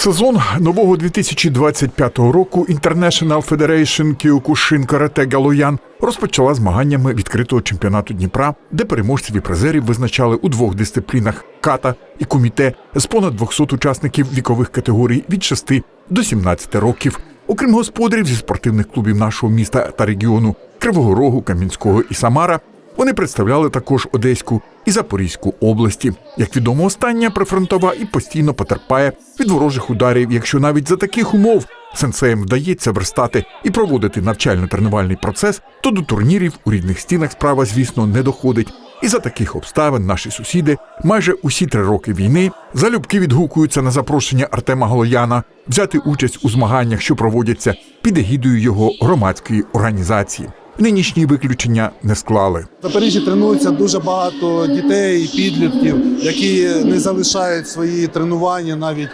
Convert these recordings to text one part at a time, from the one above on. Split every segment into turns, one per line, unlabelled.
Сезон нового 2025 року International Federation Kyokushin Karate Galoyan розпочала змаганнями відкритого чемпіонату Дніпра, де переможців і призерів визначали у двох дисциплінах ката і куміте з понад 200 учасників вікових категорій від 6 до 17 років. Окрім господарів зі спортивних клубів нашого міста та регіону Кривого Рогу, Кам'янського і Самара, вони представляли також Одеську і Запорізьку області. Як відомо, остання прифронтова і постійно потерпає від ворожих ударів, якщо навіть за таких умов сенсеям вдається верстати і проводити навчально-тренувальний процес, то до турнірів у рідних стінах справа, звісно, не доходить. І за таких обставин наші сусіди майже усі три роки війни залюбки відгукуються на запрошення Артема Галояна взяти участь у змаганнях, що проводяться під егідою його громадської організації. Нинішні виключення не склали.
В Запоріжжі тренується дуже багато дітей підлітків, які не залишають свої тренування навіть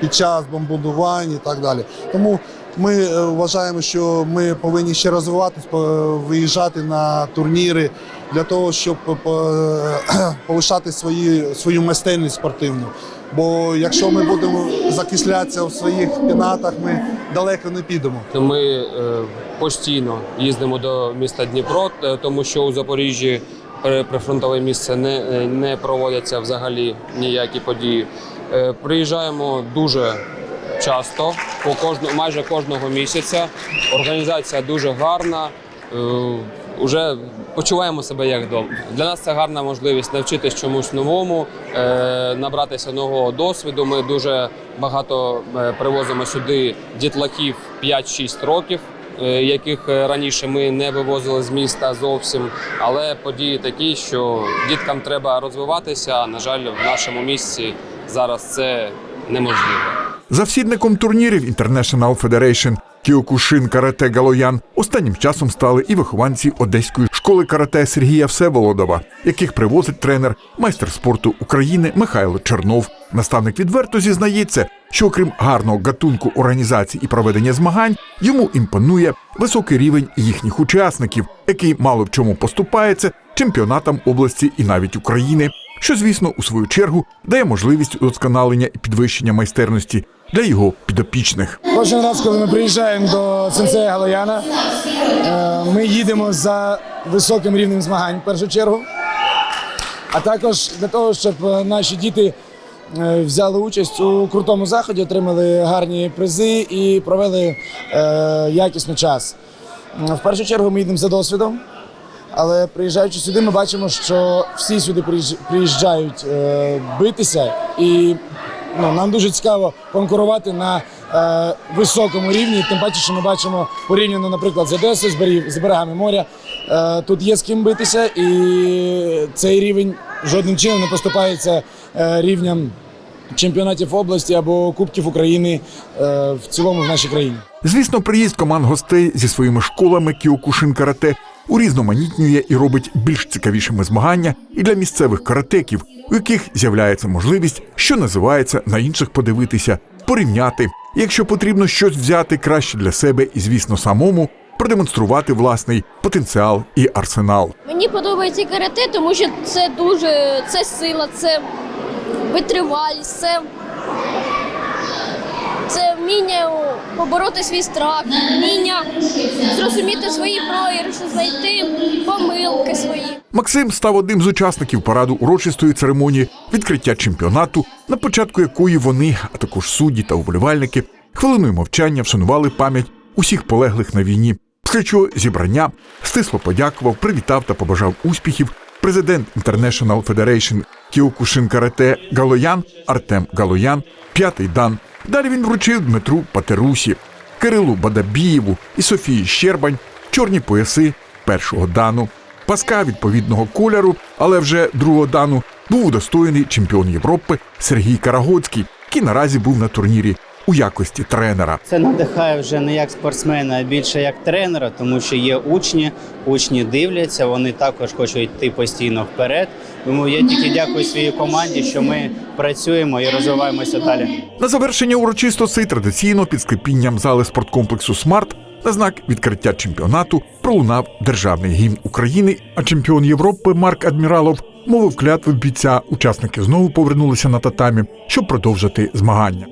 під час бомбардувань і так далі. Тому ми е, вважаємо, що ми повинні ще розвиватись, по- виїжджати на турніри для того, щоб по- повишати свої, свою майстерність спортивну. Бо якщо ми будемо закислятися в своїх пінатах, ми далеко не підемо.
Ми е, постійно їздимо до міста Дніпро, е, тому що у Запоріжжі прифронтове місце не, е, не проводяться взагалі ніякі події. Приїжджаємо дуже часто, по кожну, майже кожного місяця. Організація дуже гарна. Е, Уже почуваємо себе як вдома. Для нас це гарна можливість навчитись чомусь новому, е, набратися нового досвіду. Ми дуже багато е, привозимо сюди дітлахів 5-6 років, е, яких раніше ми не вивозили з міста зовсім. Але події такі, що діткам треба розвиватися. А на жаль, в нашому місці зараз це неможливо.
Завсідником турнірів International Federation. Кіокушин Карате Галоян. Останнім часом стали і вихованці одеської школи карате Сергія Всеволодова, яких привозить тренер, майстер спорту України Михайло Чернов. Наставник відверто зізнається, що окрім гарного гатунку організації і проведення змагань, йому імпонує високий рівень їхніх учасників, який мало в чому поступається чемпіонатам області і навіть України що, звісно, у свою чергу дає можливість удосконалення і підвищення майстерності для його підопічних.
Кожен раз, коли ми приїжджаємо до сенсея Галояна, е, ми їдемо за високим рівнем змагань в першу чергу. А також для того, щоб е, наші діти е, взяли участь у крутому заході, отримали гарні призи і провели якісно час. В першу чергу ми їдемо за досвідом. Але приїжджаючи сюди, ми бачимо, що всі сюди приїждж- приїжджають битися, і ну, нам дуже цікаво конкурувати на е, високому рівні. Тим паче, що ми бачимо порівняно, наприклад, з Одесою, з, берегів, з берегами моря. Е, тут є з ким битися, і цей рівень жодним чином не поступається е, рівням чемпіонатів області або Кубків України е, в цілому в нашій країні.
Звісно, приїзд команд гостей зі своїми школами Кіокушин карате урізноманітнює і робить більш цікавішими змагання і для місцевих каратеків, у яких з'являється можливість, що називається на інших подивитися, порівняти. Якщо потрібно щось взяти краще для себе і, звісно, самому продемонструвати власний потенціал і арсенал.
Мені подобається карате, тому що це дуже це сила, це витривалість, це, це вміння побороти свій страх, вміння зрозуміти свої програші, знайти помилки свої.
Максим став одним з учасників параду урочистої церемонії відкриття чемпіонату, на початку якої вони, а також судді та уболівальники, хвилиною мовчання вшанували пам'ять усіх полеглих на війні. Після чого зібрання стисло подякував, привітав та побажав успіхів президент International Federation Кіокушин Карате Галоян Артем Галоян, п'ятий дан. Далі він вручив Дмитру Патерусі, Кирилу Бадабієву і Софії Щербань чорні пояси першого дану. Паска відповідного кольору, але вже другого дану був удостоєний чемпіон Європи Сергій Карагоцький, який наразі був на турнірі у якості тренера.
Це надихає вже не як спортсмена, а більше як тренера, тому що є учні, учні дивляться, вони також хочуть йти постійно вперед. Тому я тільки дякую своїй команді, що ми працюємо і розвиваємося далі.
На завершення урочистостей традиційно під склепінням зали спорткомплексу Смарт на знак відкриття чемпіонату пролунав державний гімн України. А чемпіон Європи Марк Адміралов мовив клятви бійця. Учасники знову повернулися на татамі, щоб продовжити змагання.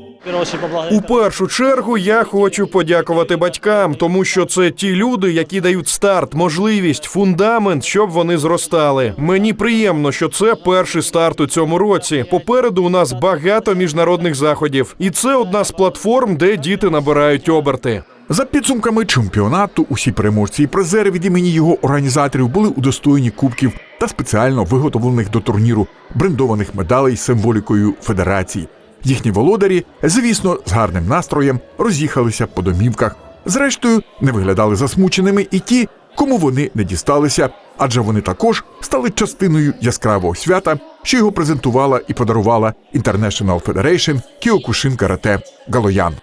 У першу чергу я хочу подякувати батькам, тому що це ті люди, які дають старт, можливість, фундамент, щоб вони зростали. Мені приємно, що це перший старт у цьому році. Попереду у нас багато міжнародних заходів, і це одна з платформ, де діти набирають оберти.
За підсумками чемпіонату, усі переможці і призери від імені його організаторів були удостоєні кубків та спеціально виготовлених до турніру брендованих медалей з символікою федерації. Їхні володарі, звісно, з гарним настроєм роз'їхалися по домівках. Зрештою, не виглядали засмученими і ті, кому вони не дісталися, адже вони також стали частиною яскравого свята, що його презентувала і подарувала International Federation Кіокушин Карате Галоян.